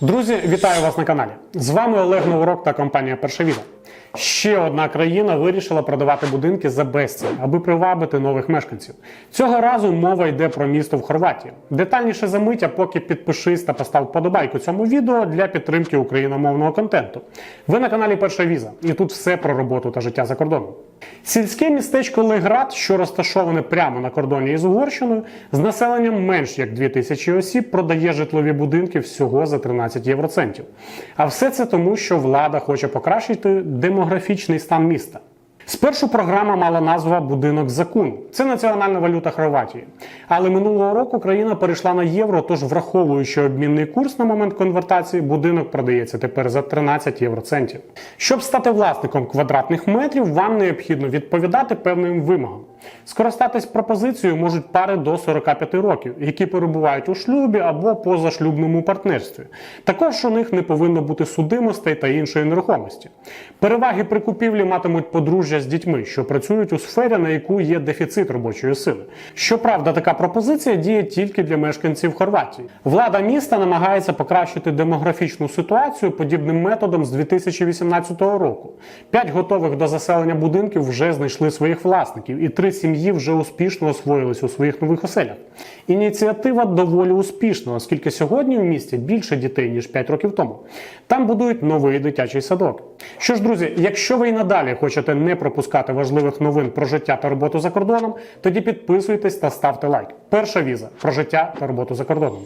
Друзі, вітаю вас на каналі. З вами Олег Новорок та компанія Перша Віза. Ще одна країна вирішила продавати будинки за безцінь, аби привабити нових мешканців. Цього разу мова йде про місто в Хорватії. Детальніше за мить, а поки підпишись та постав вподобайку цьому відео для підтримки україномовного контенту. Ви на каналі Перша Віза, і тут все про роботу та життя за кордоном. Сільське містечко Леград, що розташоване прямо на кордоні із Угорщиною, з населенням менш як 2 тисячі осіб, продає житлові будинки всього за 13 євроцентів. А все це тому, що влада хоче покращити демографічний стан міста. Спершу програма мала назву Будинок закун. Це національна валюта Хорватії. Але минулого року країна перейшла на євро, тож враховуючи обмінний курс на момент конвертації, будинок продається тепер за 13 євроцентів. Щоб стати власником квадратних метрів, вам необхідно відповідати певним вимогам. Скористатись пропозицією можуть пари до 45 років, які перебувають у шлюбі або позашлюбному партнерстві. Також у них не повинно бути судимостей та іншої нерухомості. Переваги при купівлі матимуть подружжя з дітьми, що працюють у сфері, на яку є дефіцит робочої сили. Щоправда, така пропозиція діє тільки для мешканців Хорватії. Влада міста намагається покращити демографічну ситуацію подібним методом з 2018 року. П'ять готових до заселення будинків вже знайшли своїх власників, і три сім'ї вже успішно освоїлись у своїх нових оселях. Ініціатива доволі успішна, оскільки сьогодні в місті більше дітей ніж 5 років тому. Там будують новий дитячий садок. Що ж, друзі, якщо ви і надалі хочете не пропускати важливих новин про життя та роботу за кордоном, тоді підписуйтесь та ставте лайк. Перша віза про життя та роботу за кордоном.